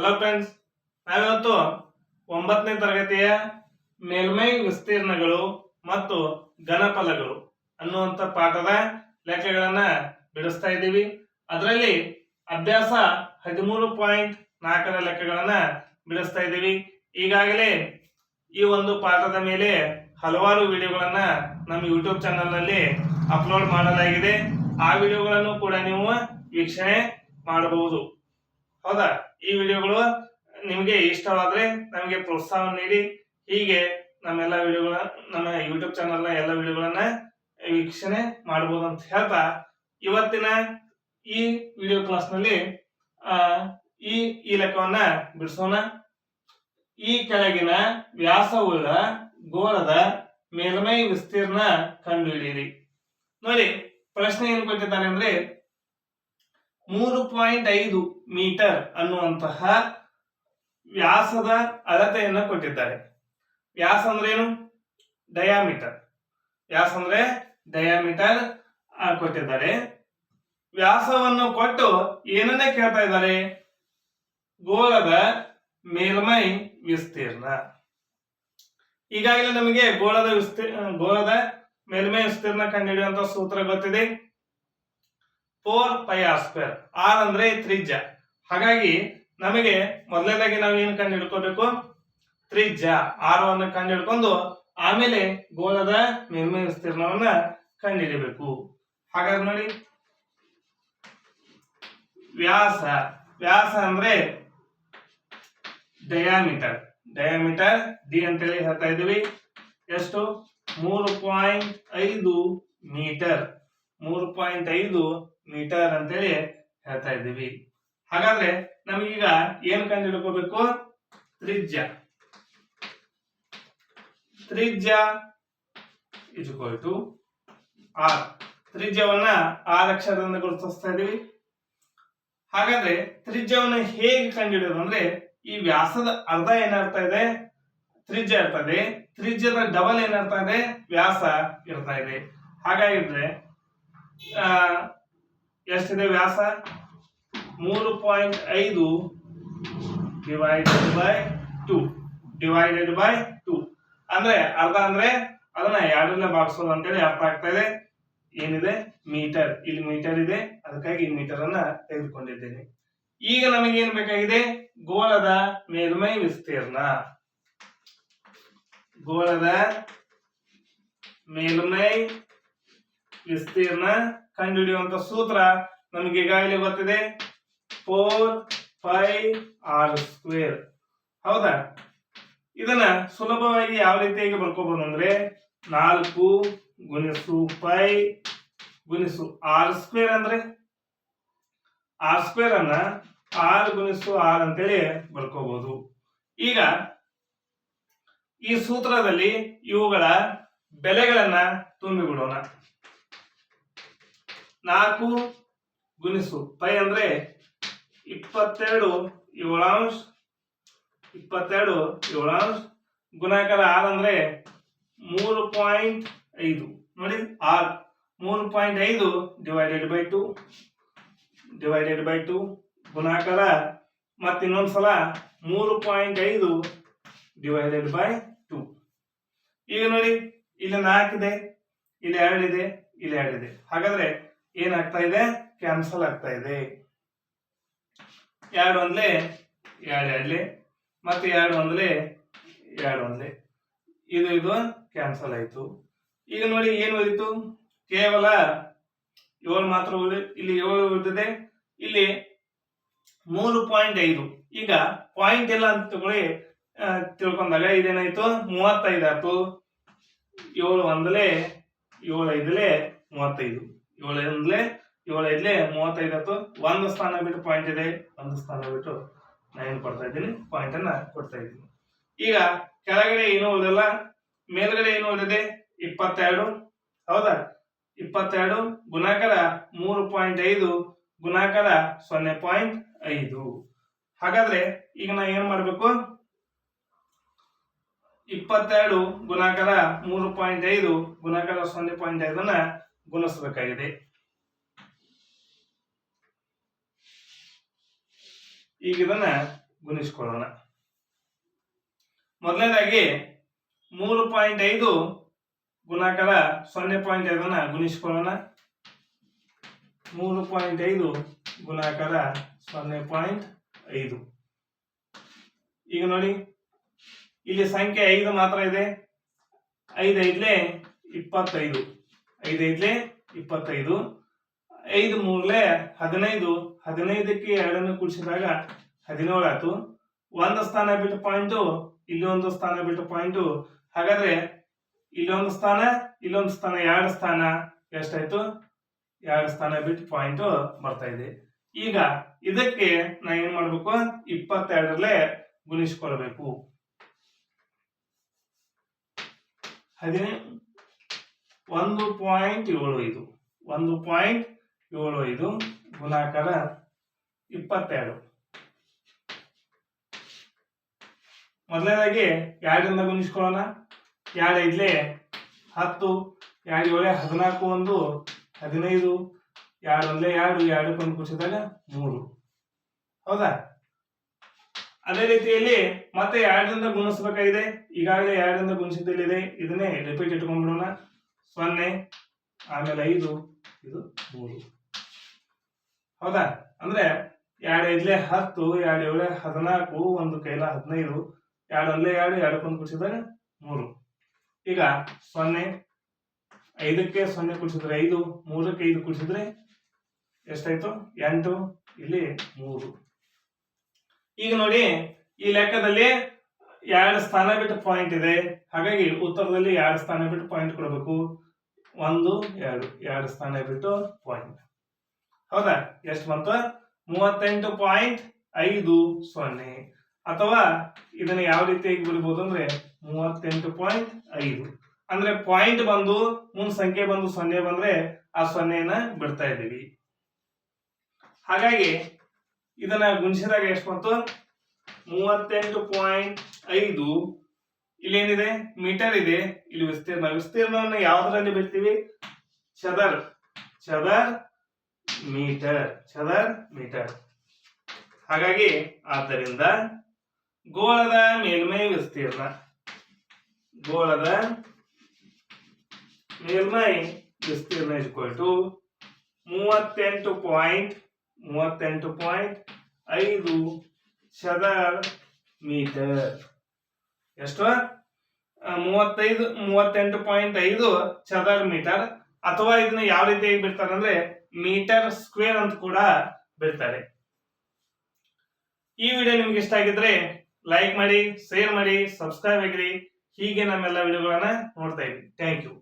Hello friends ನಾವಿವತ್ತು ಒಂಬತ್ತನೇ ತರಗತಿಯ ಮೇಲ್ಮೈ ವಿಸ್ತೀರ್ಣಗಳು ಮತ್ತು ಘನಫಲಗಳು ಅನ್ನುವಂಥ ಪಾಠದ ಲೆಕ್ಕಗಳನ್ನ ಬಿಡಿಸ್ತಾ ಇದ್ದೀವಿ. ಅದರಲ್ಲಿ ಅಭ್ಯಾಸ ಹದಿಮೂರು ಪಾಯಿಂಟ್ ನಾಲ್ಕರ ಲೆಕ್ಕಗಳನ್ನ ಬಿಡಿಸ್ತಾ ಇದ್ದೀವಿ. ಈಗಾಗಲೇ ಈ ಒಂದು ಪಾಠದ ಮೇಲೆ ಹಲವಾರು ವಿಡಿಯೋಗಳನ್ನ ನಮ್ಮ ಯೂಟ್ಯೂಬ್ ಚಾನಲ್ನಲ್ಲಿ ಅಪ್ಲೋಡ್ ಮಾಡಲಾಗಿದೆ. ಆ ವಿಡಿಯೋಗಳನ್ನು ಕೂಡ ನೀವು ವೀಕ್ಷಣೆ ಮಾಡಬಹುದು. ಹೌದಾ? ಈ ವಿಡಿಯೋಗಳು ನಿಮಗೆ ಇಷ್ಟವಾದ್ರೆ ನಮಗೆ ಪ್ರೋತ್ಸಾಹ ನೀಡಿ. ಹೀಗೆ ನಮ್ಮೆಲ್ಲ ವಿಡಿಯೋಗಳ ನಮ್ಮ ಯೂಟ್ಯೂಬ್ ಚಾನಲ್ನ ಎಲ್ಲ ವಿಡಿಯೋಗಳನ್ನ ವೀಕ್ಷಣೆ ಮಾಡಬಹುದು ಅಂತ ಹೇಳ್ತಾ, ಇವತ್ತಿನ ಈ ವಿಡಿಯೋ ಕ್ಲಾಸ್ನಲ್ಲಿ ಈ ಈ ಲೆಕ್ಕವನ್ನ ಬಿಡಿಸೋಣ. ಈ ಕೆಳಗಿನ ವ್ಯಾಸವುಳ್ಳ ಗೋಳದ ಮೇಲ್ಮೈ ವಿಸ್ತೀರ್ಣ ಕಂಡುಹಿಡಿಯಿರಿ. ನೋಡಿ, ಪ್ರಶ್ನೆ ಏನು ಕೊಟ್ಟಿದ್ದಾರೆ ಅಂದ್ರೆ ಮೂರು ಪಾಯಿಂಟ್ ಐದು ಮೀಟರ್ ಅನ್ನುವಂತಹ ವ್ಯಾಸದ ಅಳತೆಯನ್ನು ಕೊಟ್ಟಿದ್ದಾರೆ. ವ್ಯಾಸ ಅಂದ್ರೇನು? ಡಯಾಮೀಟರ್ ವ್ಯಾಸ ಅಂದ್ರೆ ಡಯಾಮೀಟರ್ ಕೊಟ್ಟಿದ್ದಾರೆ. ವ್ಯಾಸವನ್ನು ಕೊಟ್ಟು ಏನನ್ನೇ ಕೇಳ್ತಾ ಇದ್ದಾರೆ? ಗೋಳದ ಮೇಲ್ಮೈ ವಿಸ್ತೀರ್ಣ. ಈಗಾಗಲೇ ನಮಗೆ ಗೋಳದ ವಿಸ್ತೀರ್ಣ ಗೋಳದ ಮೇಲ್ಮೈ ವಿಸ್ತೀರ್ಣ ಕಂಡುಹಿಡಿಯುವಂತ ಸೂತ್ರ ಗೊತ್ತಿದೆ. Four pi R square. R ಅಂದ್ರೆ ತ್ರಿಜ್ಯ. ಹಾಗಾಗಿ ನಮಗೆ ಮೊದಲನೇದಾಗಿ ನಾವು ಏನು ಕಂಡು ಹಿಡ್ಕೋಬೇಕು? ತ್ರಿಜ್ಯ. ಆರ್ ಅನ್ನು ಕಂಡು ಹಿಡ್ಕೊಂಡು ಆಮೇಲೆ ಗೋಳದ ಮೇಲ್ಮೈ ವಿಸ್ತೀರ್ಣವನ್ನ ಕಂಡು ಹಿಡಿಬೇಕು. ಹಾಗಾದ್ರೆ ನೋಡಿ. ವ್ಯಾಸ. ವ್ಯಾಸ ಅಂದ್ರೆ ಡಯಾಮೀಟರ್ ಡಯಾಮೀಟರ್ ಡಿ ಅಂತೇಳಿ ಹೇಳ್ತಾ ಇದೀವಿ ಎಷ್ಟು? ಮೂರು ಪಾಯಿಂಟ್ ಐದು ಮೀಟರ್. ಮೂರು ಪಾಯಿಂಟ್ ಐದು ಮೀಟರ್ ಅಂತೇಳಿ ಹೇಳ್ತಾ ಇದ್ದೀವಿ. ಹಾಗಾದ್ರೆ ನಮಗೀಗ ಏನ್ ಕಂಡು ಹಿಡ್ಕೋಬೇಕು ತ್ರಿಜ್ಯ ತ್ರಿಜ್ಯ ಇಸ್ ಟು ಆರ್ ತ್ರಿಜ್ಯವನ್ನ ಆರ್ ಅಕ್ಷರದಿಂದ ಗುರುತಿಸ್ತಾ ಇದೀವಿ ಹಾಗಾದ್ರೆ ತ್ರಿಜ್ಯವನ್ನ ಹೇಗೆ ಕಂಡುಹಿಡಿಯೋದು ಅಂದ್ರೆ ಈ ವ್ಯಾಸದ ಅರ್ಧ ಏನಾಗ್ತಾ ಇದೆ? ತ್ರಿಜ್ಯ ಇರ್ತಾ ಇದೆ. ತ್ರಿಜ್ಯದ ಡಬಲ್ ಏನಾಗ್ತಾ ಇದೆ? ವ್ಯಾಸ ಇರ್ತಾ ಇದೆ. ಹಾಗಾಗಿದ್ರೆ ಎಷ್ಟಿದೆ ವ್ಯಾಸ? ಮೂರು ಪಾಯಿಂಟ್ ಐದು divided by two divided by two ಅಂದ್ರೆ ಅರ್ಧ ಅಂದ್ರೆ ಅದನ್ನ ಎರಡನ್ನ ಭಾಗಿಸೋದು ಅಂತೇಳಿ ಅರ್ಥ ಆಗ್ತಾ ಇದೆ. ಏನಿದೆ? ಮೀಟರ್ ಇಲ್ಲಿ ಮೀಟರ್ ಇದೆ. ಅದಕ್ಕಾಗಿ ಈ ಮೀಟರ್ ಅನ್ನ ತೆಗೆದುಕೊಂಡಿದ್ದೇನೆ. ಈಗ ನಮಗೆ ಏನ್ ಬೇಕಾಗಿದೆ? ಗೋಳದ ಮೇಲ್ಮೈ ವಿಸ್ತೀರ್ಣ. ಗೋಳದ ಮೇಲ್ಮೈ ವಿಸ್ತೀರ್ಣ ಕಂಡುಹಿಡಿಯುವಂತ ಸೂತ್ರ ನಮಗೆ ಈಗಾಗಲೇ ಗೊತ್ತಿದೆ. ಫೋರ್ ಫೈ ಆರ್ ಸ್ಕ್ವೇರ್ ಹೌದಾ? ಇದನ್ನ ಸುಲಭವಾಗಿ ಯಾವ ರೀತಿಯಾಗಿ ಬರ್ಕೋಬಹುದು ಅಂದ್ರೆ ನಾಲ್ಕು ಗುಣಿಸು ಫೈ ಗುಣಿಸು ಆರ್ ಸ್ಕ್ವೇರ್ ಅಂದ್ರೆ? ಆರ್ ಸ್ಕ್ವೇರ್ ಅನ್ನ ಆರ್ ಗುಣಿಸು ಆರ್ ಅಂತೇಳಿ ಬರ್ಕೋಬಹುದು ಈಗ ಈ ಸೂತ್ರದಲ್ಲಿ ಇವುಗಳ ಬೆಲೆಗಳನ್ನ ತುಂಬಿಬಿಡೋಣ. ನಾಲ್ಕು ಗುಣಿಸು. ಪೈ ಅಂದ್ರೆ ಇಪ್ಪತ್ತೆರಡು ಏಳಾಂಶ ಇಪ್ಪತ್ತೆರಡು ಏಳಾಂಶ. ಗುಣಾಕಾರ ಆರ್ ಅಂದ್ರೆ ಮೂರು ಪಾಯಿಂಟ್ ಐದು. ನೋಡಿ, ಆರ್. ಮೂರು ಪಾಯಿಂಟ್ ಐದು divided by two, divided by two. ಗುಣಾಕಾರ ಮತ್ತೆ ಇನ್ನೊಂದ್ಸಲ ಮೂರು ಪಾಯಿಂಟ್ ಐದು ಡಿವೈಡೆಡ್ ಬೈ ಟು. ಈಗ ನೋಡಿ, ಇಲ್ಲಿ ನಾಲ್ಕಿದೆ ಇಲ್ಲಿ ಎರಡಿದೆ ಇಲ್ಲಿ ಎರಡಿದೆ ಹಾಗಾದ್ರೆ ಏನಾಗ್ತಾ ಇದೆ? ಕ್ಯಾನ್ಸಲ್ ಆಗ್ತಾ ಇದೆ. ಎರಡು ಒಂದ್ಲೆ, ಎರಡು ಎರಡ್ಲೆ, ಮತ್ತೆ ಎರಡು ಒಂದ್ಲೆ ಎರಡು ಒಂದ್ಲೆ. ಇದು ಇದು ಕ್ಯಾನ್ಸಲ್ ಆಯ್ತು. ಈಗ ನೋಡಿ ಏನು ಉಳಿತು ಕೇವಲ ಏಳು ಮಾತ್ರ ಉಳಿ ಇಲ್ಲಿ ಏಳು ಉಳಿದಿದೆ ಇಲ್ಲಿ ಮೂರು ಪಾಯಿಂಟ್ ಐದು. ಈಗ ಪಾಯಿಂಟ್ ಎಲ್ಲ ಅಂತ ತಗೊಳ್ಳಿ ತಿಳ್ಕೊಂಡಾಗ ಇದೇನಾಯ್ತು? ಮೂವತ್ತೈದು ಆಯ್ತು. ಏಳು ಒಂದಲೇ, ಏಳು ಐದಲೇ, ಮೂವತ್ತೈದು. ಏಳು ಏಳು ಐದಲೇ ಮೂವತ್ತೈದು ಹತ್ತು, ಒಂದು ಸ್ಥಾನ ಬಿಟ್ಟು ಪಾಯಿಂಟ್ ಇದೆ, ಒಂದು ಸ್ಥಾನ ಬಿಟ್ಟು ನಾನು ಏನು ಕೊಡ್ತಾ ಇದ್ದೀನಿ ಪಾಯಿಂಟ್ ಅನ್ನ ಕೊಡ್ತಾ ಇದ್ದೀನಿ. ಈಗ ಕೆಳಗಡೆ ಏನು ಉಳಿದಲ್ಲ? ಮೇಲ್ಗಡೆ ಏನು ಉಳಿದಿದೆ? ಇಪ್ಪತ್ತೆರಡು. ಹೌದಾ? ಇಪ್ಪತ್ತೆರಡು, ಗುಣಾಕಾರ ಮೂರು ಪಾಯಿಂಟ್ ಐದು, ಗುಣಾಕಾರ ಸೊನ್ನೆ ಪಾಯಿಂಟ್ ಐದು. ಹಾಗಾದ್ರೆ ಈಗ ನಾ ಏನ್ ಮಾಡ್ಬೇಕು? ಇಪ್ಪತ್ತೆರಡು, ಗುಣಾಕಾರ ಮೂರು ಪಾಯಿಂಟ್ ಐದು, ಗುಣಾಕಾರ ಸೊನ್ನೆ ಪಾಯಿಂಟ್ ಐದನ್ನ ಗುಣಿಸಬೇಕಾಗಿದೆ. ಈಗ ಇದನ್ನ ಗುಣಿಸ್ಕೊಳ್ಳೋಣ. ಮೊದಲನೇದಾಗಿ ಮೂರು ಪಾಯಿಂಟ್ ಐದು ಗುಣಾಕಾರ ಸೊನ್ನೆ ಪಾಯಿಂಟ್ ಐದನ್ನ ಗುಣಿಸ್ಕೊಳ್ಳೋಣ. ಮೂರು ಪಾಯಿಂಟ್ ಐದು ಗುಣಾಕಾರ ಸೊನ್ನೆ ಪಾಯಿಂಟ್ ಐದು. ಈಗ ನೋಡಿ, ಇಲ್ಲಿ ಸಂಖ್ಯೆ ಐದು ಮಾತ್ರ ಇದೆ. ಐದು ಐದ್ಲೆ ಇಪ್ಪತ್ತೈದು. ಐದು ಐದ್ಲೆ ಇಪ್ಪತ್ತೈದು, ಐದು ಮೂರ್ಲೆ ಹದಿನೈದು, ಹದಿನೈದಕ್ಕೆ ಎರಡನ್ನು ಕೂಡಿಸಿದಾಗ ಹದಿನೇಳು ಆಯ್ತು. ಒಂದು ಸ್ಥಾನ ಬಿಟ್ಟು ಪಾಯಿಂಟು, ಇಲ್ಲೊಂದು ಸ್ಥಾನ ಬಿಟ್ಟು ಪಾಯಿಂಟು. ಹಾಗಾದ್ರೆ ಇಲ್ಲೊಂದು ಸ್ಥಾನ ಇಲ್ಲೊಂದು ಸ್ಥಾನ, ಎರಡು ಸ್ಥಾನ, ಎಷ್ಟಾಯ್ತು? ಎರಡು ಸ್ಥಾನ ಬಿಟ್ಟು ಪಾಯಿಂಟ್ ಬರ್ತಾ ಇದೆ. ಈಗ ಇದಕ್ಕೆ ನಾ ಏನ್ ಮಾಡ್ಬೇಕು? ಇಪ್ಪತ್ತೆರಡರಲ್ಲೇ ಗುಣಿಸ್ಕೊಳ್ಬೇಕು. ಹದಿನೈ ಒಂದು ಪಾಯಿಂಟ್ ಏಳು ಐದು. ಒಂದು ಪಾಯಿಂಟ್ ಏಳು ಐದು ಗುಣಾಕಾರ ಇಪ್ಪತ್ತೆರಡು. ಮೊದಲನೇದಾಗಿ ಎರಡರಿಂದ ಗುಣಿಸ್ಕೊಳ್ಳೋಣ. ಎರಡು ಐದ್ಲೆ ಹತ್ತು, ಎರಡು ಏಳೆ ಹದಿನಾಲ್ಕು ಒಂದು, ಹದಿನೈದು, ಎರಡು ಒಂದ್ಲೆ ಎರಡು ಎರಡಕ್ಕೊಂದು ಕುಸಿದಾಗ ಮೂರು. ಹೌದಾ? ಅದೇ ರೀತಿಯಲ್ಲಿ ಮತ್ತೆ ಎರಡರಿಂದ ಗುಣಿಸ್ಬೇಕಾಗಿದೆ. ಈಗಾಗಲೇ ಎರಡರಿಂದ ಗುಣಿಸಿದ್ದಲ್ಲಿದೆ. ಇದನ್ನೇ ರಿಪೀಟ್ ಇಟ್ಕೊಂಡ್ಬಿಡೋಣ. ಸೊನ್ನೆ, ಆಮೇಲೆ ಐದು, ಇದು ಮೂರು. ಹೌದಾ? ಅಂದ್ರೆ ಎರಡು ಐದ್ಲೆ ಹತ್ತು, ಎರಡು ಏಳೆ, ಹದಿನಾಲ್ಕು, ಒಂದು ಕೈಲ ಹದಿನೈದು, ಎರಡು ಅಲ್ಲೇ ಎರಡು ಎರಡಕ್ಕೊಂದು ಕುಡಿಸಿದಾಗ ಮೂರು. ಈಗ ಸೊನ್ನೆ, ಐದಕ್ಕೆ ಸೊನ್ನೆ ಕುಡಿಸಿದ್ರೆ ಐದು, ಮೂರಕ್ಕೆ ಐದು ಕುಡಿಸಿದ್ರೆ ಎಷ್ಟಾಯ್ತು? ಎಂಟು, ಇಲ್ಲಿ ಮೂರು. ಈಗ ನೋಡಿ, ಈ ಲೆಕ್ಕದಲ್ಲಿ ಎರಡು ಸ್ಥಾನ ಬಿಟ್ಟು ಪಾಯಿಂಟ್ ಇದೆ. ಹಾಗಾಗಿ ಉತ್ತರದಲ್ಲಿ ಎರಡು ಸ್ಥಾನ ಬಿಟ್ಟು ಪಾಯಿಂಟ್ ಕೊಡಬೇಕು. ಒಂದು, ಎರಡು ಎರಡು ಸ್ಥಾನ ಬಿಟ್ಟು ಪಾಯಿಂಟ್ ಹೌದಾ? ಎಷ್ಟು ಬಂತು? ಮೂವತ್ತೆಂಟು ಪಾಯಿಂಟ್ ಐದು ಸೊನ್ನೆ. ಅಥವಾ ಇದನ್ನ ಯಾವ ರೀತಿಯಾಗಿ ಬಿಡ್ಬೋದು ಅಂದ್ರೆ ಮೂವತ್ತೆಂಟು ಪಾಯಿಂಟ್ ಐದು. ಅಂದ್ರೆ ಪಾಯಿಂಟ್ ಬಂದು, ಮುಂದ್ ಸಂಖ್ಯೆ ಬಂದು ಸೊನ್ನೆ ಬಂದ್ರೆ ಆ ಸೊನ್ನೆಯನ್ನ ಬಿಡ್ತಾ ಇದ್ದೀವಿ. ಹಾಗಾಗಿ ಇದನ್ನ ಗುಣಿಸಿದಾಗ ಎಷ್ಟು ಬಂತು? ಮೂವತ್ತೆಂಟು ಪಾಯಿಂಟ್ ಐದು ಇಲ್ಲೇನಿದೆ? ಮೀಟರ್ ಇದೆ. ಇಲ್ಲಿ ವಿಸ್ತೀರ್ಣ. ವಿಸ್ತೀರ್ಣವನ್ನು ಯಾವುದರಲ್ಲಿ ಬಿಡ್ತೀವಿ ಚದರ್. ಚದರ್ ಮೀಟರ್. ಚದರ್ ಮೀಟರ್. ಹಾಗಾಗಿ ಆದ್ದರಿಂದ ಗೋಳದ ಮೇಲ್ಮೈ ವಿಸ್ತೀರ್ಣ. ಗೋಳದ ಮೇಲ್ಮೈ ವಿಸ್ತೀರ್ಣ ಇಸ್ಕೊಲ್ ಟು ಮೂವತ್ತೆಂಟು ಪಾಯಿಂಟ್ ಮೂವತ್ತೆಂಟು ಪಾಯಿಂಟ್ ಐದು ಚದರ್ ಮೀಟರ್. ಎಷ್ಟು? ಮೂವತ್ತೈದು, ಮೂವತ್ತೆಂಟು ಪಾಯಿಂಟ್ ಐದು ಚದರ್ ಮೀಟರ್ ಅಥವಾ ಇದನ್ನ ಯಾವ ರೀತಿಯಾಗಿ ಬಿಡ್ತಾರೆ ಅಂದ್ರೆ ಮೀಟರ್ ಸ್ಕ್ವೇರ್ ಅಂತ ಕೂಡ ಬಿಡ್ತಾರೆ. ಈ ವಿಡಿಯೋ ನಿಮ್ಗೆ ಇಷ್ಟ ಆಗಿದ್ರೆ ಲೈಕ್ ಮಾಡಿ, ಶೇರ್ ಮಾಡಿ, ಸಬ್ಸ್ಕ್ರೈಬ್ ಆಗಿರಿ. ಹೀಗೆ ನಮ್ಮೆಲ್ಲ ವಿಡಿಯೋಗಳನ್ನ ನೋಡ್ತಾ ಇದ್ವಿ ಥ್ಯಾಂಕ್ ಯು.